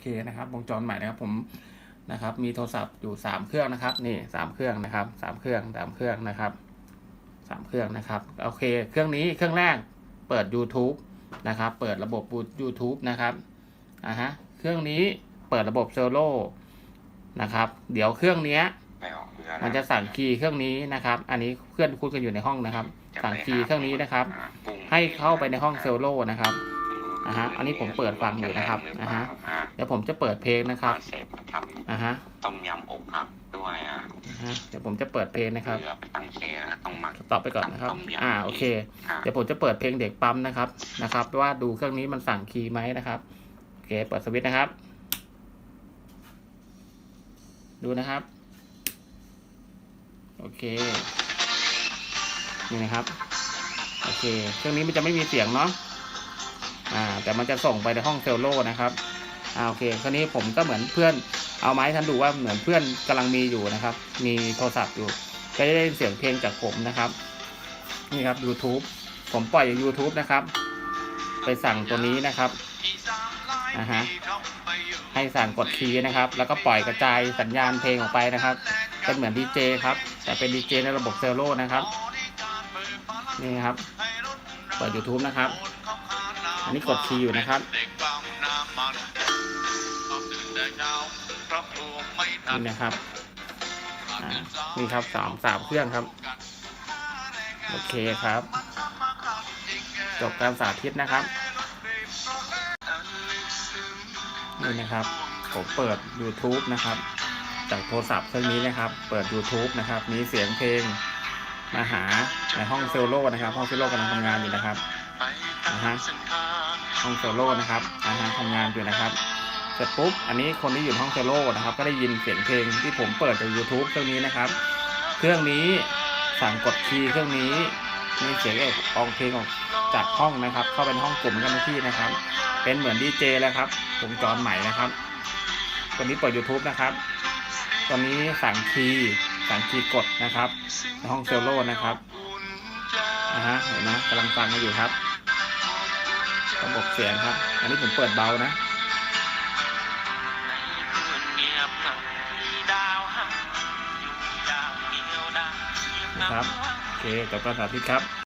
เคนะครับวงจรใหม่นะครับผมนะครับ มีโทรศัพท์อยู่สามเครื่องนะครับ นี่สามเครื่องนะครับสามเครื่องสามเครื่องนะครับสามเครื่องนะครับโอเค เครื่องนี้เครื่องแรกเปิด YouTube นะครับ เปิดระบบ YouTube นะครับอ่าฮะเครื่องนี้เปิดระบบเซลโลนะครับ เดี๋ยวเครื่องเนี้ยไม่ออกเรือมันจะสั่งคีย์เครื่องนี้นะครับ อันนี้เพื่อนคุยกันอยู่ในห้องนะครับ สั่งคีย์เครื่องนี้นะครับ ให้เข้าไปในห้องเซลโลนะครับ อ่าฮะ อันนี้ผมเปิดฟังอยู่นะครับอ่าฮะ เดี๋ยวผมจะเปิดเพลงนะครับเสร็จมาทอ่าฮะำต้มยำอกหักด้วยอะอ่าฮะเดี๋ยวผมจะเปิดเพลงนะครับเรือไปตั้งเชนะต้องหมักตอบไปก่อนนะครับต้มยำอ่า โอเคอะเดี๋ยวผมจะเปิดเพลงเด็กปั๊มนะครับ นะครับ ว่าดูเครื่องนี้มันสั่งคีย์ไหมนะครับ โอเค เปิดสวิตช์นะครับ ดูนะครับ โอเค นี่นะครับ โอเค เครื่องนี้มันจะไม่มีเสียงเนาะ อ่าแต่มันจะส่งไปในห้องเซลโลนะครับอ่าโอเคคราวนี้ผมก็เหมือนเพื่อนเอาไม้ท่านดูว่าเหมือนเพื่อนกำลังมีอยู่นะครับ มีโทรศัพท์อยู่ ก็จะได้ยินเสียงเพลงจากผมนะครับ นี่ครับ YouTube ผมปล่อยจาก YouTube นะครับ ไปสั่งตัวนี้นะครับอ่าฮะให้สั่งกดคีย์นะครับ แล้วก็ปล่อยกระจายสัญญาณเพลงออกไปนะครับ เป็นเหมือนดีเจครับ แต่เป็นดีเจในระบบเซลโลนะครับ นี่ครับ เปิด YouTube นะครับ อันนี้กดคีย์อยู่นะครับนี่นะครับนี่ครับสามสามเครื่องครับ โอเคครับ จบการสาธิตนะครับนี่นะครับ ผมเปิด YouTube นะครับ จากโทรศัพท์เครื่องนี้นะครับ เปิด YouTube นะครับ มีเสียงเพลงมาหาในห้องเซลโลนะครับ ห้องเซลโลกำลังทำงานอยู่นะครับ ฮะห้องเซโลนะครับอ่าฮะทำงานอยู่นะครับเสร็จปุ๊บอันนี้คนที่อยู่ห้องเซโลนะครับ ก็ได้ยินเสียงเพลงที่ผมเปิดจาก YouTube เครื่องนี้นะครับ เครื่องนี้สั่งกดคีย์เครื่องนี้มีเสียงเอกออกเพลงออกจากห้องนะครับ เข้าไปในห้องกลุ่มกันที่นะครับ เป็นเหมือนดีเจแล้วครับวงจรใหม่นะครับตัวนี้เปิด YouTube นะครับตอนนี้สั่งคีย์สั่งคีย์กดนะครับในห้องเซลโลนะครับ นะฮะเห็นไหมกำลังฟังกันอยู่ครับระบบเสียงครับ อันนี้ผมเปิดเบานะนะครับ โอเคจบการสาธิตครับ